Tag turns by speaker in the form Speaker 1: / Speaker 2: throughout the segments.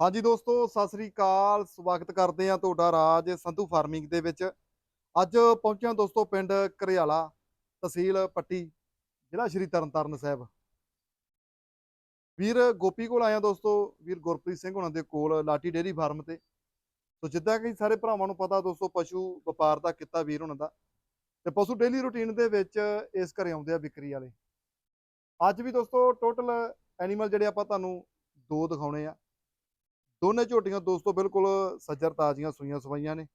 Speaker 1: ਹਾਂਜੀ ਦੋਸਤੋ, ਸਤਿ ਸ੍ਰੀ ਅਕਾਲ। ਸਵਾਗਤ ਕਰਦੇ ਆ ਤੁਹਾਡਾ ਰਾਜ ਸੰਧੂ ਫਾਰਮਿੰਗ ਦੇ ਵਿੱਚ। ਅੱਜ ਪਹੁੰਚਿਆ ਦੋਸਤੋ ਪਿੰਡ ਘਰਿਆਲਾ ਤਹਿਸੀਲ ਪੱਟੀ, ਜ਼ਿਲ੍ਹਾ ਸ਼੍ਰੀ ਤਰਨਤਾਰਨ ਸਾਹਿਬ। ਵੀਰ ਗੋਪੀ ਕੋਲ ਆਇਆ ਦੋਸਤੋ, ਵੀਰ ਗੁਰਪ੍ਰੀਤ ਸਿੰਘ ਉਹਨਾਂ ਦੇ ਕੋਲ ਲਾਟੀ ਡੇਅਰੀ ਫਾਰਮ ਤੇ। ਸੋ ਜਿੱਦਾਂ ਕਿ ਸਾਰੇ ਭਰਾਵਾਂ ਨੂੰ ਪਤਾ ਦੋਸਤੋ, ਪਸ਼ੂ ਵਪਾਰ ਦਾ ਕਿੱਤਾ ਵੀਰ ਉਹਨਾਂ ਦਾ। ਤੇ ਪਸ਼ੂ ਡੇਲੀ ਰੁਟੀਨ ਦੇ ਵਿੱਚ ਇਸ ਘਰੇ ਆਉਂਦੇ ਆ ਵਿਕਰੀ ਵਾਲੇ। ਅੱਜ ਵੀ ਦੋਸਤੋ ਟੋਟਲ ਐਨੀਮਲ ਜਿਹੜੇ ਆਪਾਂ ਤੁਹਾਨੂੰ ਦੋ ਦਿਖਾਉਣੇ ਆ। ਦੋਨੇ ਝੋਟੀਆਂ ਦੋਸਤੋ ਬਿਲਕੁਲ ਸੱਜਰ ਤਾਜ਼ੀਆਂ ਸੂਈਆਂ ਸਵਾਈਆਂ ਨੇ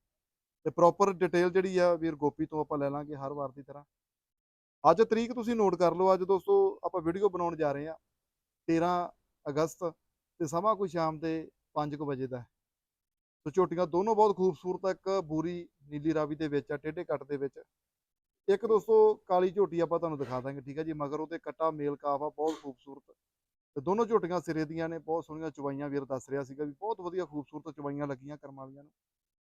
Speaker 1: ਤੇ ਪ੍ਰੋਪਰ ਡਿਟੇਲ ਜਿਹੜੀ ਆ ਵੀਰ ਗੋਪੀ ਤੋਂ ਆਪਾਂ ਲੈ ਲਾਂਗੇ ਹਰ ਵਾਰ ਦੀ ਤਰ੍ਹਾਂ। ਅੱਜ ਤਰੀਕ ਤੁਸੀਂ ਨੋਟ ਕਰ ਲਓ, ਅੱਜ ਦੋਸਤੋ ਆਪਾਂ ਵੀਡੀਓ ਬਣਾਉਣ ਜਾ ਰਹੇ ਆ 13 ਅਗਸਤ ਤੇ ਸਮਾਂ ਕੋਈ ਸ਼ਾਮ ਦੇ 5:00 ਵਜੇ ਦਾ ਸੋ ਝੋਟੀਆਂ ਦੋਨੋਂ ਬਹੁਤ ਖੂਬਸੂਰਤ ਆ, ਇੱਕ ਬੂਰੀ ਨੀਲੀ ਰਾਵੀ ਦੇ ਵਿੱਚ ਆ, ਟੇਢੇ ਕੱਟ ਦੇ ਵਿੱਚ। ਇੱਕ ਦੋਸਤੋ ਕਾਲੀ ਝੋਟੀ ਆਪਾਂ ਤੁਹਾਨੂੰ ਦਿਖਾ ਦਾਂਗੇ, ਠੀਕ ਹੈ ਜੀ, ਮਗਰ ਉਹਦੇ ਕੱਟਾ ਮੇਲ ਕਾਫ ਆ, ਬਹੁਤ ਖੂਬਸੂਰਤ। ਤੇ ਦੋਨੋਂ ਝੋਟੀਆਂ ਸਿਰੇ ਦੀਆਂ ਨੇ ਬਹੁਤ ਸੋਹਣੀਆਂ ਚਵਾਈਆਂ ਵੀਰ ਦੱਸ ਰਿਹਾ ਸੀਗਾ ਵੀ ਬਹੁਤ ਵਧੀਆ ਖੂਬਸੂਰਤ ਚਵਾਈਆਂ ਲੱਗੀਆਂ ਕਰਮ ਵਾਲੀਆਂ ਨੂੰ।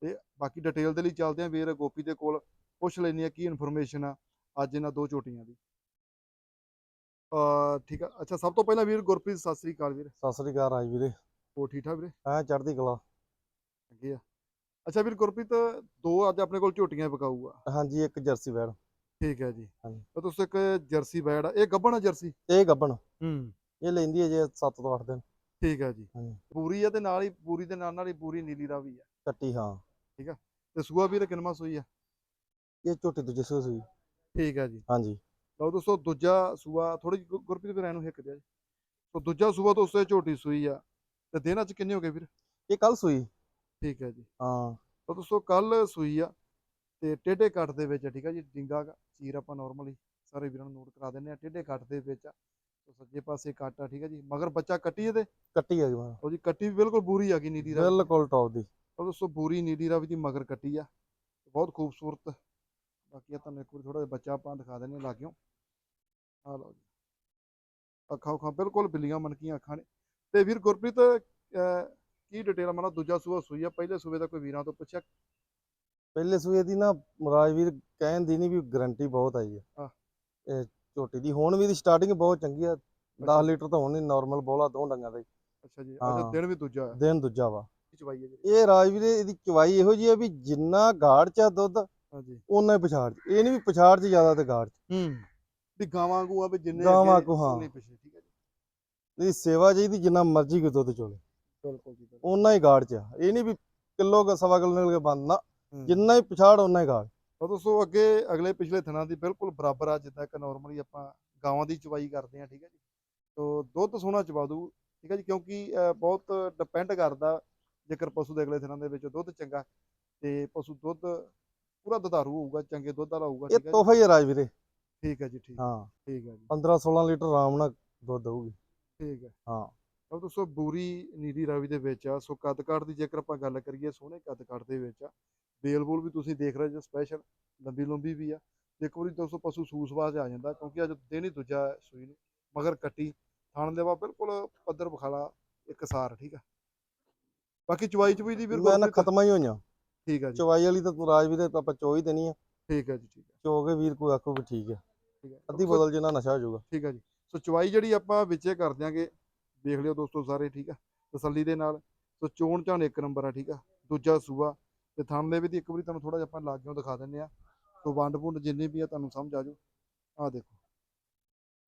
Speaker 1: ਤੇ ਬਾਕੀ ਡਿਟੇਲ ਦੇ ਲਈ ਚੱਲਦੇ ਆਂ ਵੀਰ ਗੋਪੀ ਦੇ ਕੋਲ ਪੁੱਛ ਲੈਣੀ ਆ ਕੀ ਇਨਫੋਰਮੇਸ਼ਨ ਆ ਅੱਜ ਇਹਨਾਂ ਦੋ ਝੋਟੀਆਂ ਦੀ। ਅ ਠੀਕ ਆ ਅੱਛਾ ਸਭ ਤੋਂ ਪਹਿਲਾਂ ਵੀਰ ਗੁਰਪ੍ਰੀਤ ਸਤਿ ਸ੍ਰੀ ਅਕਾਲ ਵੀਰ।
Speaker 2: ਸਤਿ ਸ੍ਰੀ ਅਕਾਲ ਰਾਜ ਵੀਰੇ।
Speaker 1: ਹੋਰ ਠੀਕ ਠਾਕ ਵੀਰੇ?
Speaker 2: ਐ ਚੜ੍ਹਦੀ ਕਲਾ।
Speaker 1: ਅੱਗੇ ਆ ਅੱਛਾ ਵੀਰ ਗੁਰਪ੍ਰੀਤ ਦੋ ਅੱਜ ਆਪਣੇ ਕੋਲ ਝੋਟੀਆਂ ਵਿਕਾਊ ਆ
Speaker 2: ਹਾਂਜੀ ਇੱਕ ਜਰਸੀ ਵੈੜ
Speaker 1: ਠੀਕ ਹੈ ਜੀ।
Speaker 2: ਹਾਂਜੀ।
Speaker 1: ਤਾਂ ਤੁਸੀਂ ਇੱਕ ਜਰਸੀ ਬੈੜ ਆ ਇਹ ਗੱਭਣ ਆ ਜਰਸੀ?
Speaker 2: ਇਹ ਗੱਬਣ।
Speaker 1: ਹੂੰ।
Speaker 2: ਇਹ ਲੈਂਦੀ ਹੈ ਜੇ 7 ਤੋਂ 8 ਦਿਨ।
Speaker 1: ਠੀਕ ਹੈ ਜੀ।
Speaker 2: ਹਾਂਜੀ।
Speaker 1: ਪੂਰੀ ਆ ਤੇ ਨਾਲ ਹੀ ਪੂਰੀ ਦੇ ਨਾਲ ਨਾਲ ਹੀ ਪੂਰੀ ਨੀਲੀ ਰਾਵੀ ਆ।
Speaker 2: ਕੱਟੀ ਹਾਂ।
Speaker 1: ਤੇ ਸੂਆ ਵੀਰ ਕਿੰਨਵਾਂ ਸੂਈ ਆ?
Speaker 2: ਇਹ ਝੋਟੀ ਦੂਜੇ ਸੂਏ ਸੂਈ।
Speaker 1: ਠੀਕ ਹੈ ਜੀ।
Speaker 2: ਹਾਂਜੀ।
Speaker 1: ਲਓ ਦੋਸਤੋ ਦੂਜਾ ਸੂਆ ਥੋੜੀ ਗੁਰਪ੍ਰੀਤ ਵੀਰ ਇਹਨੂੰ ਹਿੱਕ ਦਿਆ ਜੀ। ਸੋ ਦੂਜਾ ਸੂਆ ਦੋਸਤੋ ਇਹ ਝੋਟੀ ਸੂਈ ਆ। ਤੇ ਦਿਨ ਅੱਜ ਕਿੰਨੇ ਹੋ ਗਏ ਵੀਰ?
Speaker 2: ਇਹ ਕੱਲ ਸੂਈ।
Speaker 1: ਠੀਕ ਹੈ ਜੀ।
Speaker 2: ਹਾਂ।
Speaker 1: ਤਾਂ ਦੋਸਤੋ ਕੱਲ ਸੂਈ ਆ। ਤੇ ਟੇਢੇ ਕੱਟ ਦੇ ਵਿੱਚ ਆ, ਠੀਕ ਹੈ ਜੀ ਡਿੰਗਾ ਚੀਰ ਆਪਾਂ ਨਾਰਮਲੀ ਸਾਰੇ ਵੀਰਾਂ ਨੂੰ ਨੋਟ ਕਰਾ ਦਿੰਦੇ ਆ ਟੇਢੇ ਕੱਟ ਦੇ ਵਿੱਚ ਆ ਸੋ ਸੱਜੇ ਪਾਸੇ ਕੱਟ ਆ ਠੀਕ ਹੈ ਜੀ? ਮਗਰ ਬੱਚਾ ਕੱਟੀ ਇਹਦੇ?
Speaker 2: ਕੱਟੀ ਹੈ ਜੀ
Speaker 1: ਉਹ ਜੀ ਕੱਟੀ ਵੀ ਬਿਲਕੁਲ ਬੂਰੀ ਆ ਗਈ ਨੀਲੀ ਰਾਵੀ
Speaker 2: ਬਿਲਕੁਲ ਟੌਪ ਦੀ।
Speaker 1: ਤਾਂ ਦੋਸਤੋ ਬੂਰੀ ਨੀਲੀ ਰਾਵੀ ਦੀ ਮਗਰ ਕੱਟੀ ਆ। ਬਹੁਤ ਖੂਬਸੂਰਤ। ਬਾਕੀ ਆ ਤੁਹਾਨੂੰ ਇੱਕ ਵਾਰ ਥੋੜਾ ਜਿਹਾ ਬੱਚਾ ਆਪਾਂ ਦਿਖਾ ਦਿੰਦੇ ਲਾਗਿਓ। ਆ ਲਓ ਜੀ। ਅੱਖਾਂ ਅੱਖਾਂ ਬਿਲਕੁਲ ਬਿੱਲੀਆਂ ਮਨਕੀਆਂ ਅੱਖਾਂ ਨੇ। ਤੇ ਵੀਰ ਗੁਰਪ੍ਰੀਤ ਕੀ ਡਿਟੇਲ ਮਨਾ ਦੂਜਾ ਸੂਆ ਸੂਈ ਆ। ਪਹਿਲੇ ਸੂਏ ਦਾ ਕੋਈ ਵੀਰਾਂ ਤੋਂ ਪੁੱਛਿਆ?
Speaker 2: ਪਹਿਲੇ ਸੂਏ ਦੀ ਨਾ ਰਾਜਵੀਰ ਕਹਿਣ ਦੀ ਨਹੀਂ ਵੀ ਗਾਰੰਟੀ ਬਹੁਤ ਆਈ ਹਾਂ। ਇਹ ਝੋਟੀ ਦੀ। ਹੁਣ ਵੀ ਦੀ ਸਟਾਰਟਿੰਗ ਬਹੁਤ ਚੰਗੀ ਆ। 10 ਲੀਟਰ ਤਾਂ ਹੁਣ ਨਹੀਂ ਨਾਰਮਲ ਬੋਲਾ ਦੋ ਡੰਗਾਂ ਦਾ ਹੀ।
Speaker 1: ਅੱਛਾ ਜੀ
Speaker 2: ਹਾਂ।
Speaker 1: ਦਿਨ ਵੀ ਦੂਜਾ
Speaker 2: ਦਿਨ ਦੂਜਾ ਵਾ।
Speaker 1: ਚਵਾਈ ਹੈ
Speaker 2: ਇਹ ਰਾਜਵੀਰ ਇਹਦੀ ਚਵਾਈ ਇਹੋ ਜੀ ਆ ਵੀ ਜਿੰਨਾ ਗਾੜ ਚ ਆ ਦੁੱਧ
Speaker 1: ਹਾਂਜੀ
Speaker 2: ਓਨਾ ਹੀ ਪਛਾੜ ਚ। ਇਹ ਨਹੀਂ ਵੀ ਪਛਾੜ ਚ ਜ਼ਿਆਦਾ ਤੇ ਗਾੜ ਚ।
Speaker 1: ਹੂੰ। ਵੀ ਗਾਵਾਂ ਵਾਂਗੂ ਆ ਵੀ ਜਿੰਨੇ
Speaker 2: ਗਾਵਾਂ ਵਾਂਗੂ, ਹਾਂ।
Speaker 1: ਉਨੇ ਪਿੱਛੇ ਠੀਕ ਹੈ ਜੀ।
Speaker 2: ਇਹਦੀ ਸੇਵਾ ਚਾਹੀਦੀ ਜਿੰਨਾ ਮਰਜ਼ੀ ਕੋਈ ਦੁੱਧ ਚੋਲੇ।
Speaker 1: ਬਿਲਕੁਲ ਜੀ।
Speaker 2: ਓਨਾ ਹੀ ਗਾੜ ਚ ਆ। ਇਹ ਨਹੀਂ ਵੀ ਕਿਲੋ ਕ ਸਵਾ ਕਿਲੋ ਨਿਕਲ ਕੇ ਬੰਦ ਨਾ।
Speaker 1: ਹੂੰ।
Speaker 2: ਜਿੰਨਾ ਹੀ ਪਛਾੜ ਓਨਾ ਹੀ ਗਾੜ
Speaker 1: ਤਾਂ ਦੋਸਤੋ ਅੱਗੇ ਅਗਲੇ ਪਿਛਲੇ ਥਣਾ ਦੀ ਬਿਲਕੁਲ ਬਰਾਬਰ ਆ ਜਿੱਦਾਂ ਕਿ ਨਾਰਮਲੀ ਆਪਾਂ ਗਾਵਾਂ ਦੀ ਚਵਾਈ ਕਰਦੇ ਆ ਠੀਕ ਹੈ ਜੀ। ਤੋ ਦੁੱਧ ਸੋਹਣਾ ਚਵਾ ਦੂ ਠੀਕ ਹੈ ਜੀ ਕਿਉਂਕਿ ਬਹੁਤ ਡਿਪੈਂਡ ਕਰਦਾ ਜੇਕਰ ਪਸ਼ੂ ਦੇ ਅਗਲੇ ਥਣਾ ਦੇ ਵਿੱਚ ਦੁੱਧ ਚੰਗਾ ਤੇ ਪਸ਼ੂ ਦੁੱਧ ਪੂਰਾ ਦੁਧਾਰੂ ਹੋਊਗਾ ਚੰਗੇ ਦੁੱਧ ਵਾਲਾ ਹੋਊਗਾ
Speaker 2: ਇਹ
Speaker 1: ਹੈ
Speaker 2: ਤੋਹਫਾ ਹੀ ਆ ਰਾਜ ਵੀਰੇ।
Speaker 1: ਠੀਕ ਹੈ ਜੀ ਠੀਕ
Speaker 2: ਹਾਂ।
Speaker 1: ਠੀਕ ਹੈ ਜੀ।
Speaker 2: 15 16 ਲੀਟਰ ਆਰਾਮ ਨਾਲ ਦੁੱਧ ਦਊਗੀ।
Speaker 1: ਠੀਕ ਹੈ।
Speaker 2: ਹਾਂ।
Speaker 1: ਤਾਂ ਦੋਸਤੋ ਬੂਰੀ ਨੀਲੀ ਰਾਵੀ ਦੇ ਵਿੱਚ ਆ ਸੋ ਕੱਦ ਕਾਠ ਦੀ ਜੇਕਰ ਆਪਾਂ ਗੱਲ ਕਰੀਏ ਸੋਹਣੇ ਕੱਦ ਕਾਠ ਦੇ ਵਿੱਚ ਆ ਬੇਲ ਬੂਲ ਵੀ ਤੁਸੀਂ ਦੇਖ ਰਹੇ ਜੇ ਸਪੈਸ਼ਲ ਲੰਬੀ ਲੰਬੀ ਵੀ ਆ। ਇੱਕ ਵਾਰੀ ਦੋਸਤੋ ਪਸ਼ੂ ਸੂਸਵਾਸ ਆ ਜਾਂਦਾ ਕਿਉਂਕਿ ਅੱਜ ਦਿਨ ਹੀ ਦੂਜਾ ਹੈ ਸੂਈ ਨੂੰ ਮਗਰ ਕੱਟੀ ਥਣ ਦੇਵਾ ਬਿਲਕੁਲ ਪੱਧਰ ਬਖਾਲਾ ਇੱਕ ਸਾਰ ਠੀਕ ਆ। ਬਾਕੀ ਚਵਾਈ ਚਵਾਈ ਦੀ ਵੀਰ
Speaker 2: ਮੈਂ ਨਾ ਖਤਮਾ ਹੀ ਹੋਈਆਂ।
Speaker 1: ਠੀਕ ਆ ਜੀ।
Speaker 2: ਚਵਾਈ ਵਾਲੀ ਤਾਂ ਤੂੰ ਰਾਜ ਵੀਰੇ ਆਪਾਂ ਚੋਈ ਦੇਣੀ ਆ।
Speaker 1: ਠੀਕ ਆ ਜੀ ਠੀਕ ਆ।
Speaker 2: ਚੋ ਕੇ ਵੀਰ ਕੋਈ ਆਖੋ ਵੀ ਠੀਕ
Speaker 1: ਆ।
Speaker 2: ਅੱਧੀ ਬੋਤਲ ਜਿੰਨਾ ਨਸ਼ਾ ਹੋ ਜਾਊਗਾ।
Speaker 1: ਠੀਕ ਆ ਜੀ। ਸੋ ਚਵਾਈ ਜਿਹੜੀ ਆਪਾਂ ਵਿੱਚੇ ਕਰ ਦਿਆਂਗੇ ਦੇਖ ਲਿਓ ਦੋਸਤੋ ਸਾਰੇ ਠੀਕ ਆ। ਤਸੱਲੀ ਦੇ ਨਾਲ। ਸੋ ਚੋਣ ਝਾਣ ਇੱਕ ਨੰਬਰ ਆ ਠੀਕ ਆ। ਦੂਜਾ ਸੂਆ। ਤੇ ਥਣ ਦੇ ਵੀ ਦੀ ਇੱਕ ਵਾਰੀ ਤੁਹਾਨੂੰ ਥੋੜਾ ਜਿਹਾ ਆਪਾਂ ਲਾਗਿਓ ਦਿਖਾ ਦਿੰਨੇ ਆ। ਸੋ ਵੰਡ ਵੁੰਡ ਜਿੰਨੀ ਵੀ ਆ ਤੁਹਾਨੂੰ ਸਮਝ ਆ ਜਾਊ। ਆ ਦੇਖੋ।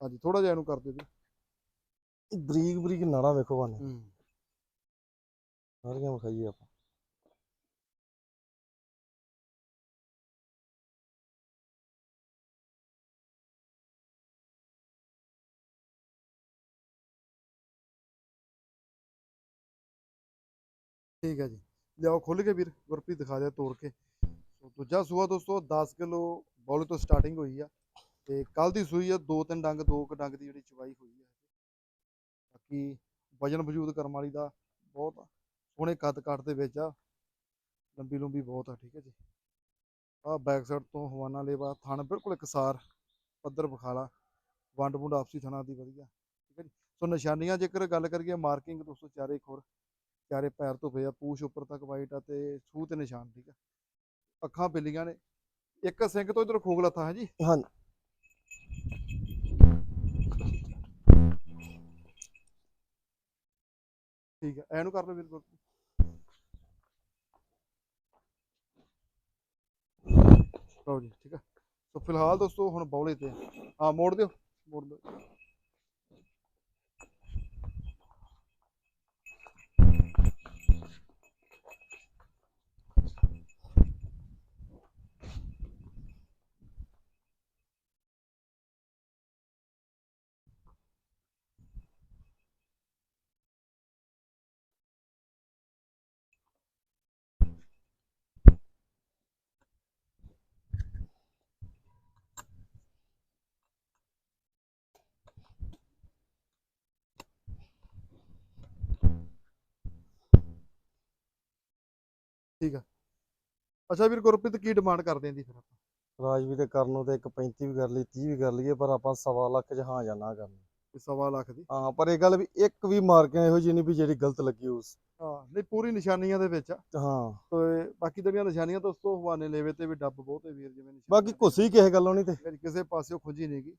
Speaker 1: ਹਾਂਜੀ ਥੋੜਾ ਜਿਹਾ ਇਹਨੂੰ ਕਰ ਦਿਓ ਜੀ।
Speaker 2: ਬਰੀਕ ਬਰੀਕ ਨਾੜਾ ਵੇਖੋ ਬਾਨੇ
Speaker 1: ਹੂੰ।
Speaker 2: ਸਾਰੀਆਂ ਵਿਖਾਈਏ ਆਪਾਂ।
Speaker 1: ਠੀਕ ਹੈ ਜੀ। ਲਿਆਓ ਖੁੱਲ ਕੇ ਵੀਰ ਗੁਰਪ੍ਰੀਤ ਦਿਖਾ ਦਿਆ ਤੋੜ ਕੇ। ਸੋ ਦੂਜਾ ਸੂਆ ਦੋਸਤੋ 10 ਕਿਲੋ ਬੌਲੇ ਤੋਂ ਸਟਾਰਟਿੰਗ ਹੋਈ ਆ। ਤੇ ਕੱਲ ਦੀ ਸੂਈ ਆ ਦੋ ਤਿੰਨ ਡੰਗ ਦੋ ਕੁ ਡੰਗ ਦੀ ਜਿਹੜੀ ਚਵਾਈ ਹੋਈ ਆ। ਬਾਕੀ ਵਜਨ ਵਜੂਦ ਕਰਮ ਵਾਲੀ ਦਾ ਬਹੁਤ ਸੋਹਣੇ ਕੱਦ ਕੱਟ ਦੇ ਵਿੱਚ ਆ। ਲੰਬੀ ਲੰਬੀ ਬਹੁਤ ਆ, ਠੀਕ ਹੈ ਜੀ। ਆ ਬੈਕ ਸਾਈਡ ਤੋਂ ਹਵਾਨਾ ਲੇਵਾ, ਥਣ ਬਿਲਕੁਲ ਇਕਸਾਰ ਪੱਧਰ ਬਖਾਲਾ ਵੰਡ ਵੁੰਡ ਆਪਸੀ ਥਣਾ ਦੀ ਵਧੀਆ, ਠੀਕ ਹੈ ਜੀ। ਸੋ ਨਿਸ਼ਾਨੀਆਂ ਜੇਕਰ ਗੱਲ ਕਰੀਏ ਮਾਰਕਿੰਗ ਦੋਸਤੋ ਚਾਰੇ ਖੁਰ ਚਾਰੇ ਪੈਰ ਤੋਂ ਪਏ ਆ, ਪੂਛ ਉੱਪਰ ਤੱਕ ਵਾਈਟ ਆ ਤੇ ਸੂਹ ਤੇ ਨਿਸ਼ਾਨ, ਠੀਕ ਆ ਅੱਖਾਂ ਬਿੱਲੀਆਂ ਨੇ। ਇੱਕ ਸਿੰਘ ਤੋਂ ਇਧਰ ਖੋਗ ਲੱਥਾ ਹੈ ਜੀ।
Speaker 2: ਹਾਂ
Speaker 1: ਠੀਕ ਹੈ ਐਨੂੰ ਕਰ ਲਓ ਵੀਰ ਲਓ ਜੀ, ਠੀਕ ਹੈ ਸੋ ਫਿਲਹਾਲ ਦੋਸਤੋ ਹੁਣ ਬੌਲੇ ਤੇ ਆ। ਹਾਂ, ਮੋੜ ਦਿਓ ਮੋੜ ਦਿਓ। ਠੀਕ ਆ। ਅੱਛਾ ਵੀਰ ਗੁਰਪ੍ਰੀਤ ਕੀ ਡਿਮਾਂਡ ਕਰਦੇ ਆਂ ਦੀ ਫਿਰ ਆਪਾਂ?
Speaker 2: ਰਾਜਵੀਰ ਦੇ ਕਰਨ ਨੂੰ ਤੇ ਇੱਕ 35 ਵੀ ਕਰ ਲਈ 30 ਵੀ ਕਰ ਲਈਏ ਪਰ ਆਪਾਂ ਸਵਾ ਲੱਖ ਚ ਹਾਂ ਜਾਂ ਨਾ ਕਰਨੀ।
Speaker 1: ਇਹ ਸਵਾ ਲੱਖ ਦੀ?
Speaker 2: ਹਾਂ ਪਰ ਇਹ ਗੱਲ ਵੀ ਇੱਕ ਵੀ ਮਾਰਕਿੰਗ ਇਹੋ ਜਿਹੀ ਨਹੀਂ ਵੀ ਜਿਹੜੀ ਗਲਤ ਲੱਗੀ ਉਸ।
Speaker 1: ਹਾਂ ਨਹੀਂ ਪੂਰੀ ਨਿਸ਼ਾਨੀਆਂ ਦੇ ਵਿੱਚ ਆ।
Speaker 2: ਹਾਂ।
Speaker 1: ਤੇ ਬਾਕੀ ਜਿਹੜੀਆਂ ਨਿਸ਼ਾਨੀਆਂ ਦੋਸਤੋ ਹਵਾਨੇ ਲੇਵੇ ਤੇ ਵੀ ਡੱਬ ਬਹੁਤ ਹੈ ਵੀਰ ਜਿਵੇਂ
Speaker 2: ਬਾਕੀ
Speaker 1: ਤੇ।
Speaker 2: ਘੁੱਸੀ ਕਿਸੇ ਗੱਲੋਂ ਨਹੀਂ ਤੇ।
Speaker 1: ਕਿਸੇ ਪਾਸਿਓਂ ਖੁੰਝੀ ਨਹੀਂਗੀ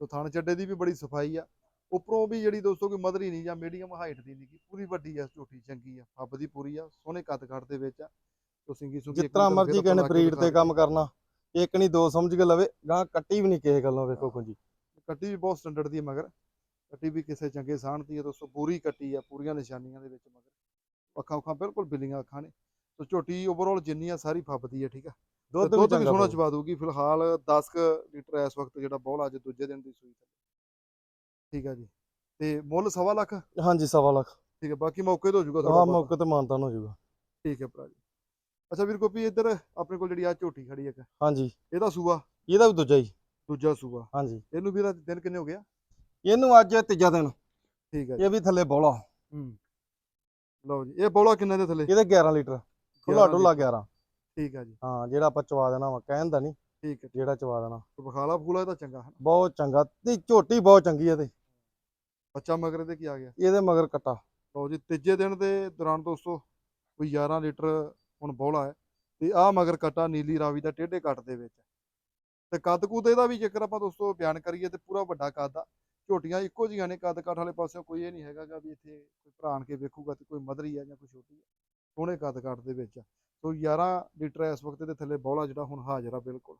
Speaker 1: ਤੇ ਥਣ ਚੱਡੇ ਦੀ ਵੀ ਬੜੀ ਸਫ਼ਾਈ ਆ। ਉੱਪਰੋਂ ਵੀ ਜਿਹੜੀ ਦੋਸਤੋ ਕੋਈ ਮਧਰੀ ਨਹੀਂ ਜਾਂ ਮੀਡੀਅਮ ਹਾਈਟ ਦੀ ਨਹੀਂਗੀ ਪੂਰੀ ਵੱਡੀ ਆ ਝੋਟੀ ਚੰਗੀ ਆ ਫੱਬ ਦੀ ਪੂਰੀ ਆ ਸੋਹਣੇ ਕੱਦ ਕੱਟ ਦੇ ਵਿੱਚ ਆ ਤੋ ਸਿੰਗੀ ਸੁੰਗੀ
Speaker 2: ਤਰ੍ਹਾਂ ਮਰਜ਼ੀ ਕਹਿੰਦੇ ਬਰੀਡ ਤੇ ਕੰਮ ਕਰਨਾ ਇੱਕ ਨਹੀਂ ਦੋ ਸਮਝ ਕੇ ਲਵੇ ਗਾਂ ਕੱਟੀ ਵੀ ਨਹੀਂ ਕਿਸੇ ਗੱਲੋਂ ਵੇਖੋ ਕੁੰਜੀ
Speaker 1: ਕੱਟੀ ਵੀ ਬਹੁਤ ਸਟੈਂਡਰਡ ਦੀ ਮਗਰ ਕੱਟੀ ਵੀ ਕਿਸੇ ਚੰਗੇ ਸਾਹਣ ਦੀ ਹੈ ਦੋਸਤੋ ਪੂਰੀ ਕੱਟੀ ਆ ਪੂਰੀਆਂ ਨਿਸ਼ਾਨੀਆਂ ਦੇ ਵਿੱਚ ਮਗਰ। ਅੱਖਾਂ ਅੱਖਾਂ ਬਿਲਕੁਲ ਬਿੱਲੀਆਂ ਅੱਖਾਂ ਨੇ ਸੋ ਝੋਟੀ ਓਵਰਆਲ ਜਿੰਨੀ ਆ ਸਾਰੀ ਫੱਬਦੀ ਆ ਠੀਕ ਆ। ਤੇ
Speaker 2: ਦੁੱਧ ਵੀ
Speaker 1: ਸੋਹਣਾ। ਚਵਾ ਦੂਗੀ ਫਿਲਹਾਲ 10 ਕੁ ਲੀਟਰ ਇਸ ਵਕਤ ਜਿਹੜਾ ਬੋਲਾ ਅੱਜ ਦੂਜੇ ਦਿਨ ਦੀ ਸੂਈ ਠੀਕ ਆ ਜੀ। ਤੇ ਮੁੱਲ ਸਵਾ ਲੱਖ?
Speaker 2: ਹਾਂਜੀ ਸਵਾ ਲੱਖ।
Speaker 1: ਠੀਕ ਹੈ ਬਾਕੀ ਮੌਕੇ ਤੇ ਹੋ ਜਾਊਗਾ
Speaker 2: ਹਾਂ ਮੌਕੇ ਤੇ ਮਾਨਤਾਨ ਹੋ ਜਾਊਗਾ।
Speaker 1: ਠੀਕ ਹੈ ਭਰਾ ਜੀ। ਅੱਛਾ ਵੀਰ ਗੋਪੀ ਇੱਧਰ ਆਪਣੇ ਕੋਲ ਜਿਹੜੀ ਆ ਝੋਟੀ ਖੜੀ ਇੱਕ,
Speaker 2: ਹਾਂਜੀ।
Speaker 1: ਇਹਦਾ ਸੂਆ?
Speaker 2: ਇਹਦਾ ਵੀ ਦੂਜਾ ਹੀ
Speaker 1: ਦੂਜਾ ਸੂਆ।
Speaker 2: ਹਾਂਜੀ।
Speaker 1: ਇਹਨੂੰ ਵੀਰ ਦਿਨ ਕਿੰਨੇ ਹੋ ਗਿਆ
Speaker 2: ਇਹਨੂੰ ਅੱਜ ਤੀਜਾ ਦਿਨ।
Speaker 1: ਠੀਕ ਹੈ
Speaker 2: ਇਹ ਵੀ ਥੱਲੇ ਬੋਲਾ।
Speaker 1: ਹੂੰ। ਲਓ ਜੀ ਇਹ ਬੋਲਾ ਕਿੰਨੇ ਦੇ ਥੱਲੇ?
Speaker 2: ਇਹਦੇ 11 ਲੀਟਰ। ਖੁੱਲਾ
Speaker 1: 11
Speaker 2: ਡੁੱਲਾ 11
Speaker 1: ਠੀਕ ਹੈ ਜੀ।
Speaker 2: ਹਾਂ ਜਿਹੜਾ ਆਪਾਂ ਚਵਾ ਦੇਣਾ ਵਾ ਕਹਿਣ ਦਾ ਨਹੀਂ
Speaker 1: ਠੀਕ ਹੈ
Speaker 2: ਜਿਹੜਾ ਚਵਾ ਦੇਣਾ।
Speaker 1: ਬਖਾਲਾ ਫੂਲਾ ਇਹਦਾ ਚੰਗਾ ਹੈ
Speaker 2: ਬਹੁਤ ਚੰਗਾ। ਤੇ ਝੋਟੀ ਬਹੁਤ ਚੰਗੀ ਹੈ ਤੇ
Speaker 1: ਬੱਚਾ ਮਗਰ ਇਹਦੇ ਕੀ ਆ ਗਿਆ?
Speaker 2: ਇਹਦੇ ਮਗਰ ਕੱਟਾ।
Speaker 1: ਲਓ ਜੀ ਤੀਜੇ ਦਿਨ ਦੇ ਦੌਰਾਨ ਦੋਸਤੋ ਕੋਈ 11 ਲੀਟਰ ਹੁਣ ਬੋਲਾ ਹੈ ਤੇ ਆ ਮਗਰ ਕਟਾ ਨੀਲੀ ਰਾਵੀ ਦਾ ਟੇਢੇ ਕੱਟ ਦੇ ਵਿੱਚ। ਤੇ ਕੱਦ ਕੁੱਦ ਇਹਦਾ ਵੀ ਜੇਕਰ ਆਪਾਂ ਦੋਸਤੋ ਬਿਆਨ ਕਰੀਏ ਤੇ ਪੂਰਾ ਵੱਡਾ ਕੱਦ ਆ। ਝੋਟੀਆਂ ਇੱਕੋ ਜਿਹੀਆਂ ਨੇ ਕੱਦ ਕੱਟ ਵਾਲੇ ਪਾਸਿਓਂ ਕੋਈ ਇਹ ਨਹੀਂ ਹੈਗਾਗਾ ਵੀ ਇੱਥੇ ਕੋਈ ਭਰਾ ਆਣ ਕੇ ਵੇਖੂਗਾ ਤੇ ਕੋਈ ਮਧਰੀ ਆ ਜਾਂ ਕੋਈ ਛੋਟੀ ਆ। ਸੋਹਣੇ ਕੱਦ ਕੱਟ ਦੇ ਵਿੱਚ। ਸੋ 11 ਲੀਟਰ ਇਸ ਵਕਤ ਦੇ ਥੱਲੇ ਬੋਲਾ ਜਿਹੜਾ ਹੁਣ ਹਾਜ਼ਰ ਆ ਬਿਲਕੁਲ।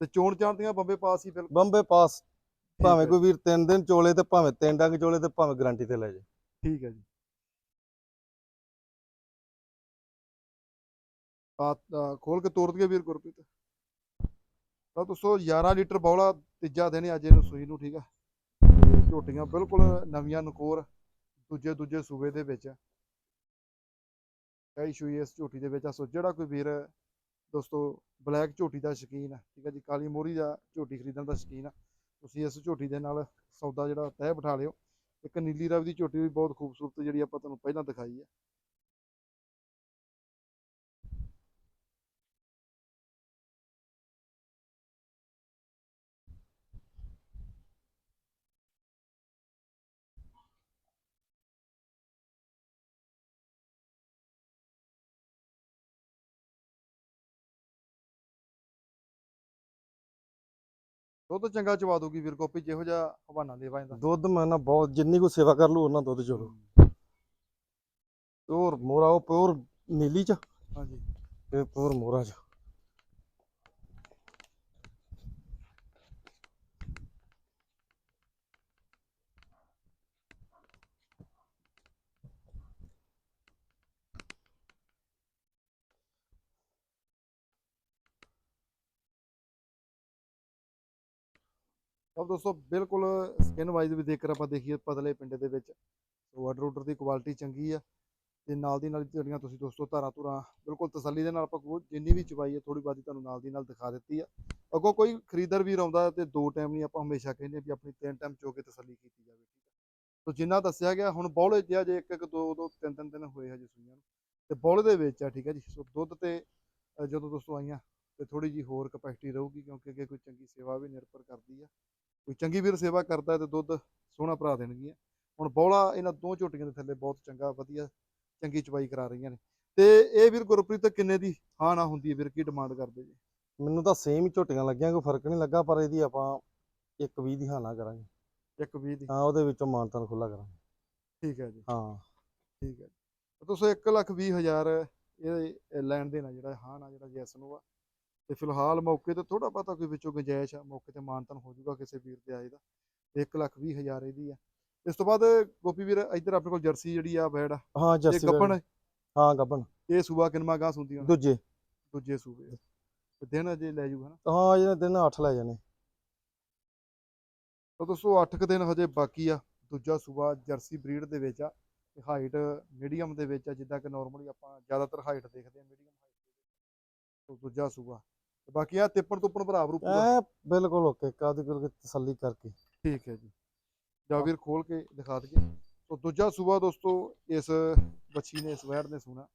Speaker 1: ਤੇ ਚੋਣ ਚਾਣ ਦੀਆਂ ਬੰਬੇ ਪਾਸ ਹੀ ਬਿਲਕੁਲ
Speaker 2: ਬੰਬੇ ਪਾਸ। ਭਾਵੇਂ ਕੋਈ ਵੀਰ ਤਿੰਨ ਦਿਨ ਚੋਲੇ ਤੇ ਭਾਵੇਂ ਤਿੰਨ ਡੰਗ ਚੋਲੇ ਤੇ ਭਾਵੇਂ ਗਾਰੰਟੀ ਤੇ ਲੈ ਜੇ
Speaker 1: ਠੀਕ ਹੈ ਜੀ। ਆ ਆ, ਖੋਲ ਕੇ ਤੋੜ ਦਈਏ ਵੀਰ ਗੁਰਪ੍ਰੀਤ। ਤਾਂ ਦੋਸਤੋ 11 ਲੀਟਰ ਬੌਲਾ ਤੀਜਾ ਦਿਨ ਅੱਜ ਇਹਨੂੰ ਸੂਈ ਨੂੰ ਠੀਕ ਆ? ਝੋਟੀਆਂ ਬਿਲਕੁਲ ਨਵੀਆਂ ਨਕੋਰ ਦੂਜੇ ਦੂਜੇ ਸੂਬੇ ਦੇ ਵਿੱਚ। ਕਈ ਸੂਈ ਇਸ ਝੋਟੀ ਦੇ ਵਿੱਚ ਆ। ਸੋ ਜਿਹੜਾ ਕੋਈ ਵੀਰ ਦੋਸਤੋ ਬਲੈਕ ਝੋਟੀ ਦਾ ਸ਼ੌਕੀਨ ਹੈ ਠੀਕ ਹੈ ਜੀ ਕਾਲੀ ਮੋਹਰੀ ਦਾ ਝੋਟੀ ਖਰੀਦਣ ਦਾ ਸ਼ੌਕੀਨ ਆ ਤੁਸੀਂ ਇਸ ਝੋਟੀ ਦੇ ਨਾਲ ਸੌਦਾ ਜਿਹੜਾ ਤੈਅ ਬਿਠਾ ਲਿਓ। ਇੱਕ ਨੀਲੀ ਰਵ ਦੀ ਝੋਟੀ ਵੀ ਬਹੁਤ ਖੂਬਸੂਰਤ ਜਿਹੜੀ ਆਪਾਂ ਤੁਹਾਨੂੰ ਪਹਿਲਾਂ ਦਿਖਾਈ ਹੈ। ਦੁੱਧ ਚੰਗਾ ਚਵਾ ਦੂਗੀ ਵੀਰ ਗੋਪੀ ਜਿਹੋ ਜਿਹਾ ਹਵਾਨਾ ਦੇਵਾ ਇਹਦਾ।
Speaker 2: ਦੁੱਧ ਮੈਂ ਨਾ ਬਹੁਤ ਜਿੰਨੀ ਕੋ ਸੇਵਾ ਕਰ ਲੂ ਉਹਨਾਂ ਦੁੱਧ ਚੋਲੋ ਪਿਓਰ ਮੋਰਾ ਉਹ ਪਿਓਰ ਨੀਲੀ ਚ
Speaker 1: ਹਾਂਜੀ।
Speaker 2: ਤੇ ਪਿਓਰ ਮੋਰਾ ਚ।
Speaker 1: ਸਭ ਦੋਸਤੋ ਬਿਲਕੁਲ ਸਕਿਨ ਵਾਈਜ਼ ਵੀ ਜੇਕਰ ਆਪਾਂ ਦੇਖੀਏ ਪਤਲੇ ਪਿੰਡੇ ਦੇ ਵਿੱਚ, ਸੋ ਵਾਟਰ ਰੂਟਰ ਦੀ ਕੁਆਲਿਟੀ ਚੰਗੀ ਆ ਤੇ ਨਾਲ ਦੀ ਨਾਲ ਜਿਹੜੀਆਂ ਤੁਸੀਂ ਦੋਸਤੋ ਧਾਰਾਂ ਧੁਰਾਂ ਬਿਲਕੁਲ ਤਸੱਲੀ ਦੇ ਨਾਲ ਆਪਾਂ ਕੋਈ ਜਿੰਨੀ ਵੀ ਚਵਾਈ ਹੈ ਥੋੜੀ ਬਾਦੀ ਤੁਹਾਨੂੰ ਨਾਲ ਦੀ ਨਾਲ ਦਿਖਾ ਦਿੱਤੀ ਆ। ਅੱਗੋਂ ਕੋਈ ਖਰੀਦਦਾਰ ਵੀ ਆਉਂਦਾ ਤੇ ਦੋ ਟਾਈਮ ਨਹੀਂ ਆਪਾਂ ਹਮੇਸ਼ਾ ਕਹਿੰਦੇ ਆ ਵੀ ਆਪਣੀ ਤਿੰਨ ਟਾਈਮ ਚੋ ਕੇ ਤਸੱਲੀ ਕੀਤੀ ਜਾਵੇ, ਠੀਕ ਆ। ਸੋ ਜਿੰਨਾ ਦੱਸਿਆ ਗਿਆ, ਹੁਣ ਬੌਲੇ ਜਿਹਾ ਜੇ ਇੱਕ ਇੱਕ, ਦੋ ਦੋ, ਤਿੰਨ ਤਿੰਨ ਦਿਨ ਹੋਏ ਹਜੇ ਸੂਈਆਂ ਨੂੰ। ਤੇ ਬੌਲੇ ਦੇ ਵਿੱਚ ਆ, ਠੀਕ ਹੈ ਜੀ, ਸੋ ਦੁੱਧ ਤੇ ਜਦੋਂ ਦੋਸਤੋ ਆਈਆਂ ਤੇ ਥੋੜੀ ਜੀ ਹੋਰ ਕਪੈਸਿਟੀ ਰਹੂਗੀ ਕਿਉਂਕਿ ਅੱਗੇ ਕੋਈ ਚੰਗੀ ਸੇਵਾ ਵੀ ਨਿਰਭਰ ਕਰਦੀ ਆ। ਕੋਈ ਚੰਗੀ ਵੀਰ ਸੇਵਾ ਕਰਦਾ ਹੈ ਤੇ ਦੁੱਧ ਸੋਹਣਾ ਭਰਾ ਦੇਣਗੀਆਂ। ਹੁਣ ਬੌਲਾ ਇਹਨਾਂ ਦੋ ਝੋਟੀਆਂ ਦੇ ਥੱਲੇ ਬਹੁਤ ਚੰਗਾ ਵਧੀਆ ਚੰਗੀ ਚਵਾਈ ਕਰਾ ਰਹੀਆਂ ਨੇ। ਤੇ ਇਹ ਵੀਰ ਗੁਰਪ੍ਰੀਤ ਕਿੰਨੇ ਦੀ ਹਾਂ ਨਾ ਹੁੰਦੀ ਹੈ ਵੀਰ? ਕੀ ਡਿਮਾਂਡ ਕਰਦੇ ਜੀ?
Speaker 2: ਮੈਨੂੰ ਤਾਂ ਸੇਮ ਹੀ ਝੋਟੀਆਂ ਲੱਗੀਆਂ ਕੋਈ ਫ਼ਰਕ ਨਹੀਂ ਲੱਗਾ ਪਰ ਇਹਦੀ ਆਪਾਂ ਇੱਕ 20 ਦੀ ਹਾਨਾ ਕਰਾਂਗੇ।
Speaker 1: ਇੱਕ 20 ਦੀ?
Speaker 2: ਹਾਂ ਉਹਦੇ ਵਿੱਚੋਂ ਮਾਨਤਾਨ ਖੁੱਲਾ ਕਰਾਂਗੇ।
Speaker 1: ਠੀਕ ਹੈ ਜੀ।
Speaker 2: ਹਾਂ।
Speaker 1: ਠੀਕ ਹੈ। ਦੋਸਤੋ 1 ਲੱਖ 20 ਹਜ਼ਾਰ ਇਹ ਲੈਣ ਦੇਣਾ ਜਿਹੜਾ ਹਾਂ ਨਾ ਜਿਹੜਾ ਜੈਸ ਨੂੰ ਆ। ਤੇ ਫਿਲਹਾਲ ਮੌਕੇ ਤੇ ਥੋੜਾ ਬਹੁਤਾ ਕੋਈ ਵਿੱਚੋਂ ਗੁੰਜਾਇਸ਼ ਆ ਮੌਕੇ ਤੇ ਮਾਨਤਨ ਹੋ ਜਾਊਗਾ ਕਿਸੇ ਵੀਰ ਦੇ ਆਏ ਦਾ 1 ਲੱਖ 20 ਹਜ਼ਾਰ ਇਹਦੀ ਆ। ਇਸ ਤੋਂ ਬਾਅਦ ਗੋਪੀ ਵੀਰ ਇੱਧਰ ਆਪਣੇ ਕੋਲ ਜਰਸੀ ਜਿਹੜੀ ਆ ਬੈੜ
Speaker 2: ਹਾਂ ਜਰਸੀ
Speaker 1: ਗੱਪਣ।
Speaker 2: ਹਾਂ ਗੱਬਨ
Speaker 1: ਇਹ ਸੂਆ ਕਿਨਮਾ ਗਾਂ ਸੁੰਦੀ ਹੁਣ?
Speaker 2: ਦੂਜੇ।
Speaker 1: ਦੂਜੇ ਸੂਬੇ ਤੇ ਦਿਨ ਅਜੇ ਲੈ ਜੂ ਹਨਾ
Speaker 2: ਹਾਂ ਇਹਨੇ ਦਿਨ 8 ਲੈ ਜਾਣੇ।
Speaker 1: ਤਾਂ ਦੋਸਤੋ 8 ਕੁ ਦਿਨ ਹਜੇ ਬਾਕੀ ਆ। ਦੂਜਾ ਸੂਬਾ ਜਰਸੀ ਬਰੀਡ ਦੇ ਵਿੱਚ ਆ ਤੇ ਹਾਈਟ ਮੀਡੀਅਮ ਦੇ ਵਿੱਚ ਆ ਜਿੱਦਾਂ ਕਿ ਨਾਰਮਲੀ ਆਪਾਂ ਜ਼ਿਆਦਾਤਰ ਹਾਈਟ ਦੇਖਦੇ ਆ ਮੀਡੀਅਮ ਹਾਈਟ। ਦੇ ਵਿੱਚ ਤੋਂ ਦੂਜਾ ਸੂਬਾ। ਤੇ ਬਾਕੀ ਆ ਤਿੱਪਣ ਤੁੱਪਣ ਭਰਾ ਭਰੂ ਪੂਰਾ।
Speaker 2: ਐ ਬਿਲਕੁਲ ਓਕੇ ਕਾਦੀ ਕਰਕੇ ਤਸੱਲੀ ਕਰਕੇ।
Speaker 1: ਠੀਕ ਹੈ ਜੀ। ਜਾਂ ਵੀਰ ਖੋਲ ਕੇ ਦਿਖਾ ਦਈਏ। ਤੋਂ ਦੂਜਾ ਸੂਬਾ ਦੋਸਤੋ ਇਸ ਬੱਚੀ ਨੇ ਇਸ ਵੈੜ ਨੇ ਸੁਣਾ।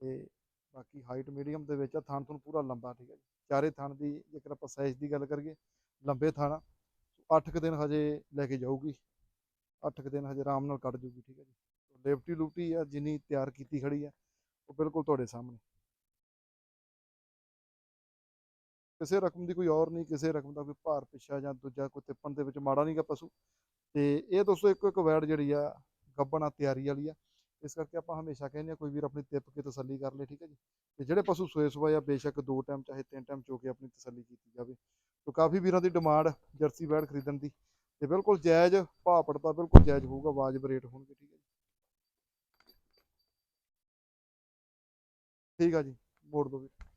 Speaker 1: ਤੇ ਬਾਕੀ ਹਾਈਟ ਮੀਡੀਅਮ ਦੇ ਵਿੱਚ ਆ ਥਣ ਥਣ ਪੂਰਾ ਲੰਬਾ ਠੀਕ ਹੈ ਜੀ। ਚਾਰੇ ਥਣ ਦੀ ਜੇਕਰ ਆਪਾਂ ਸਾਈਜ਼ ਦੀ ਗੱਲ ਕਰੀਏ ਲੰਬੇ ਥਣ 8 ਕੁ ਦਿਨ ਹਜੇ ਲੈ ਕੇ ਜਾਊਗੀ। 8 ਕੁ ਦਿਨ ਹਜੇ ਆਰਾਮ ਨਾਲ ਕੱਢ ਜੂਗੀ ਠੀਕ ਹੈ ਜੀ। ਲੇਫਟੀ ਲੂਟੀ ਆ ਜਿੰਨੀ ਤਿਆਰ ਕੀਤੀ ਖੜੀ ਆ ਉਹ ਬਿਲਕੁਲ ਤੁਹਾਡੇ ਸਾਹਮਣੇ। ਕਿਸੇ ਰਕਮ ਦੀ ਕੋਈ ਔਰ ਨਹੀਂ, ਕਿਸੇ ਰਕਮ ਦਾ ਕੋਈ ਭਾਰ ਪਿੱਛਾ ਜਾਂ ਦੂਜਾ ਕੋਈ ਤਿੱਪਣ ਦੇ ਵਿੱਚ ਮਾੜਾ ਨਹੀਂਗਾ ਪਸ਼ੂ। ਤੇ ਇਹ ਦੋਸਤੋ ਇੱਕੋ ਇੱਕ ਵੈੜ ਜਿਹੜੀ ਆ ਗੱਬਣ ਤਿਆਰੀ ਵਾਲੀ ਆ। ਇਸ ਕਰਕੇ ਆਪਾਂ ਹਮੇਸ਼ਾ ਕਹਿੰਦੇ ਆ, ਕੋਈ ਵੀਰ ਆਪਣੀ ਤਿੱਪ ਕੇ ਤਸੱਲੀ ਕਰ ਲੇ, ਠੀਕ ਹੈ ਜੀ। ਤੇ ਜਿਹੜੇ ਪਸ਼ੂ ਸੋਏ ਸੋਏ ਆ, ਬੇਸ਼ੱਕ ਦੋ ਟਾਈਮ ਚਾਹੇ ਤਿੰਨ ਟਾਈਮ ਚੋ ਕੇ ਆਪਣੀ ਤਸੱਲੀ ਕੀਤੀ ਜਾਵੇ। ਤੋਂ ਕਾਫੀ ਵੀਰਾਂ ਦੀ ਡਿਮਾਂਡ ਜਰਸੀ ਵੈੜ ਖਰੀਦਣ ਦੀ। ਤੇ ਬਿਲਕੁਲ ਜਾਇਜ਼ ਭਾਅ ਪੜਤਾ ਬਿਲਕੁਲ ਜਾਇਜ਼ ਹੋਊਗਾ ਵਾਜਬ ਰੇਟ ਹੋਣਗੇ, ਠੀਕ ਹੈ ਜੀ। ਠੀਕ ਆ ਜੀ, ਮੋੜ ਦੋ ਵੀਰ।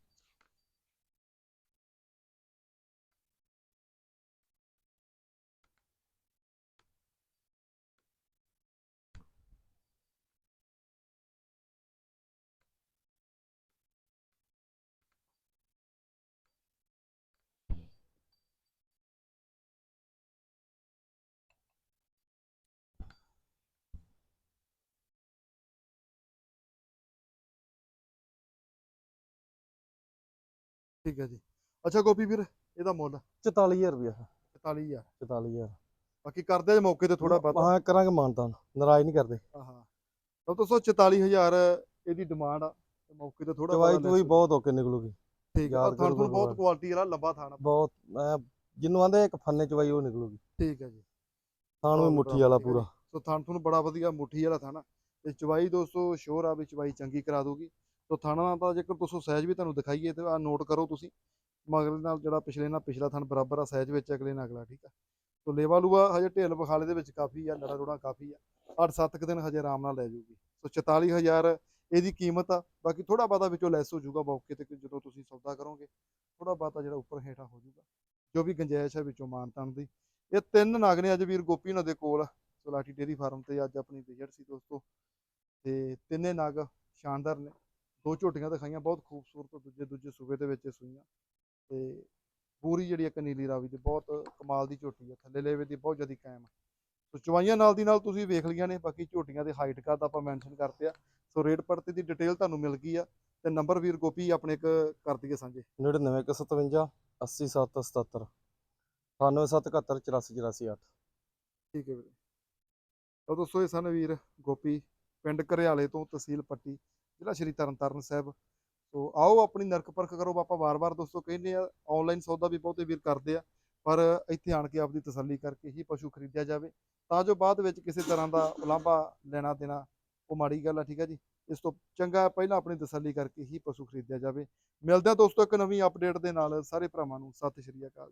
Speaker 1: ਠੀਕ ਹੈ ਜੀ। ਅੱਛਾ ਗੋਪੀ ਵੀਰ ਇਹਦਾ ਮੁੱਲ?
Speaker 2: 44000 ਰੁਪਇਆ।
Speaker 1: 44000
Speaker 2: 44000
Speaker 1: ਬਾਕੀ ਕਰਦੇ ਜੇ ਮੌਕੇ ਤੇ ਥੋੜਾ ਬਹੁਤਾ।
Speaker 2: ਹਾਂ ਕਰਾਂਗੇ ਮਾਨਤਾਨ ਨਾਰਾਜ਼ ਨਹੀਂ ਕਰਦੇ।
Speaker 1: ਹਾਂ ਤਾਂ ਦੋਸਤੋ 44000 ਇਹਦੀ ਡਿਮਾਂਡ ਆ ਤੇ ਮੌਕੇ ਤੇ ਥੋੜਾ
Speaker 2: ਚਵਾਈ ਤੂੰ ਹੀ ਬਹੁਤ ਓਕੇ ਨਿਕਲੂਗੀ।
Speaker 1: ਠੀਕ ਆ ਥਣ ਥਣ ਬਹੁਤ। ਕੁਆਲਿਟੀ ਵਾਲਾ ਲੰਬਾ ਥਾਣਾ
Speaker 2: ਬਹੁਤ ਮੈਂ ਜਿਹਨੂੰ ਆਂਦੇ ਇੱਕ ਫੰਨੇ ਚਵਾਈ ਉਹ ਨਿਕਲੂਗੀ।
Speaker 1: ਠੀਕ ਹੈ ਜੀ।
Speaker 2: ਥਾਣ ਵੀ ਮੁੱਠੀ ਵਾਲਾ ਪੂਰਾ।
Speaker 1: ਸੋ ਥਣ ਥਣ ਬੜਾ ਵਧੀਆ ਮੁੱਠੀ ਵਾਲਾ ਥਾਣਾ ਤੇ ਚਵਾਈ ਦੋਸਤੋ ਸ਼ੋਰ ਆ ਵੀ ਚਵਾਈ ਚੰਗੀ ਕਰਾ ਦੂਗੀ ਸੋ ਥਾਣਾ ਤਾਂ ਜੇਕਰ ਤੁਸੀਂ ਸਹਿਜ ਵੀ ਤੁਹਾਨੂੰ ਦਿਖਾਈਏ ਤੇ ਆ ਨੋਟ ਕਰੋ ਤੁਸੀਂ, ਮਗਰ ਨਾਲ ਜਿਹੜਾ ਪਿਛਲੇ ਨਾਲ ਪਿਛਲਾ ਥਣ ਬਰਾਬਰ ਆ, ਸਹਿਜ ਵਿੱਚ ਅਗਲੇ ਨਾਲ ਅਗਲਾ, ਠੀਕ ਆ? ਸੋ ਲੇਵਾ ਲੂਆ ਹਜੇ ਢੇਲ ਬਖਾਲੇ ਦੇ ਵਿੱਚ ਕਾਫੀ ਆ, ਲੜਾ ਰੋੜਾ ਕਾਫੀ ਆ 8-7 ਕੁ ਦਿਨ ਹਜੇ ਆਰਾਮ ਨਾਲ ਲੈ ਜੂਗੀ। ਸੋ 44000 ਇਹਦੀ ਕੀਮਤ ਆ, ਬਾਕੀ ਥੋੜਾ ਬਾਤਾ ਵਿੱਚੋਂ ਲੈਸ ਹੋ ਜਾਊਗਾ ਮੌਕੇ ਤੇ, ਜਦੋਂ ਤੁਸੀਂ ਸੌਦਾ ਕਰੋਗੇ ਥੋੜਾ ਬਾਤਾ ਜਿਹੜਾ ਉੱਪਰ ਹੇਠਾਂ ਹੋ ਜਾਊਗਾ ਜੋ ਵੀ ਗੰਜਾਇਸ਼ ਹੈ ਵਿੱਚੋਂ ਮਾਨਤਾਨ ਦੀ। ਇਹ ਤਿੰਨ ਨਾਗ ਨੇ ਅੱਜ ਵੀਰ ਗੋਪੀ ਉਹਨਾਂ ਦੇ ਕੋਲ, ਸੋਲਾਟੀ ਡੇਰੀ ਫਾਰਮ ਤੇ ਅੱਜ ਆਪਣੀ ਵਿਜ਼ਿਟ ਸੀ ਦੋਸਤੋ। ਤੇ ਤਿੰਨੇ ਨਾਗ ਸ਼ਾਨਦਾਰ ਨੇ। ਦੋ ਝੋਟੀਆਂ ਦਿਖਾਈਆਂ ਬਹੁਤ ਖੂਬਸੂਰਤ ਦੂਜੇ ਦੂਜੇ ਸੂਬੇ ਦੇ ਵਿੱਚ ਸੂਈਆਂ। ਤੇ ਪੂਰੀ ਜਿਹੜੀ ਇੱਕ ਨੀਲੀ ਰਾਵੀ ਦੀ ਬਹੁਤ ਕਮਾਲ ਦੀ ਝੋਟੀ ਹੈ ਥੱਲੇ ਲੇਵੇ ਦੀ ਬਹੁਤ ਜ਼ਿਆਦਾ ਕਾਇਮ ਸੋ ਚਵਾਈਆਂ ਨਾਲ ਦੀ ਨਾਲ ਤੁਸੀਂ ਵੇਖ ਲਈਆਂ ਨੇ ਬਾਕੀ ਝੋਟੀਆਂ ਦੇ ਹਾਈਟ ਕਾਦ ਆਪਾਂ ਮੈਂਸ਼ਨ ਕਰਤੇ ਆ। ਸੋ ਰੇਟ ਪੜਤੇ ਦੀ ਡਿਟੇਲ ਤੁਹਾਨੂੰ ਮਿਲ ਗਈ ਆ। ਤੇ ਨੰਬਰ ਵੀਰ ਗੋਪੀ ਆਪਣੇ ਇੱਕ ਕਰ ਦਈਏ ਸਾਂਝੇ।
Speaker 2: 9957 80777 9771
Speaker 1: ਠੀਕ ਹੈ ਵੀਰੇ। ਤਾਂ ਦੋਸਤੋ ਇਹ ਸਨ ਵੀਰ ਗੋਪੀ ਪਿੰਡ ਘਰਿਆਲੇ ਤੋਂ ਤਹਿਸੀਲ ਪੱਟੀ। ਜ਼ਿਲ੍ਹਾ ਸ਼੍ਰੀ ਤਰਨਤਾਰਨ ਸਾਹਿਬ। ਸੋ ਆਓ ਆਪਣੀ ਨਰਕ ਪਰਖ ਕਰੋ। ਆਪਾਂ ਵਾਰ-ਵਾਰ ਦੋਸਤੋ ਕਹਿੰਦੇ ਆ ਆਨਲਾਈਨ ਸੌਦਾ ਵੀ ਬਹੁਤੇ ਵੀਰ ਕਰਦੇ ਆ, ਪਰ ਇੱਥੇ ਆਣ ਕੇ ਆਪਦੀ ਤਸੱਲੀ ਕਰਕੇ ਹੀ ਪਸ਼ੂ ਖਰੀਦਿਆ ਜਾਵੇ। ਤਾਂ ਜੋ ਬਾਅਦ ਵਿੱਚ ਕਿਸੇ ਤਰ੍ਹਾਂ ਦਾ ਉਲਾਂਭਾ ਲੈਣਾ ਦੇਣਾ ਉਹ ਮਾੜੀ ਗੱਲ ਆ, ਠੀਕ ਹੈ ਜੀ? ਇਸ ਤੋਂ ਚੰਗਾ ਪਹਿਲਾਂ ਆਪਣੀ ਤਸੱਲੀ ਕਰਕੇ ਹੀ ਪਸ਼ੂ ਖਰੀਦਿਆ ਜਾਵੇ। ਮਿਲਦੇ ਆ ਦੋਸਤੋ ਇੱਕ ਨਵੀਂ ਅਪਡੇਟ ਦੇ ਨਾਲ। ਸਾਰੇ ਭਰਾਵਾਂ ਨੂੰ ਸਤਿ ਸ਼੍ਰੀ ਅਕਾਲ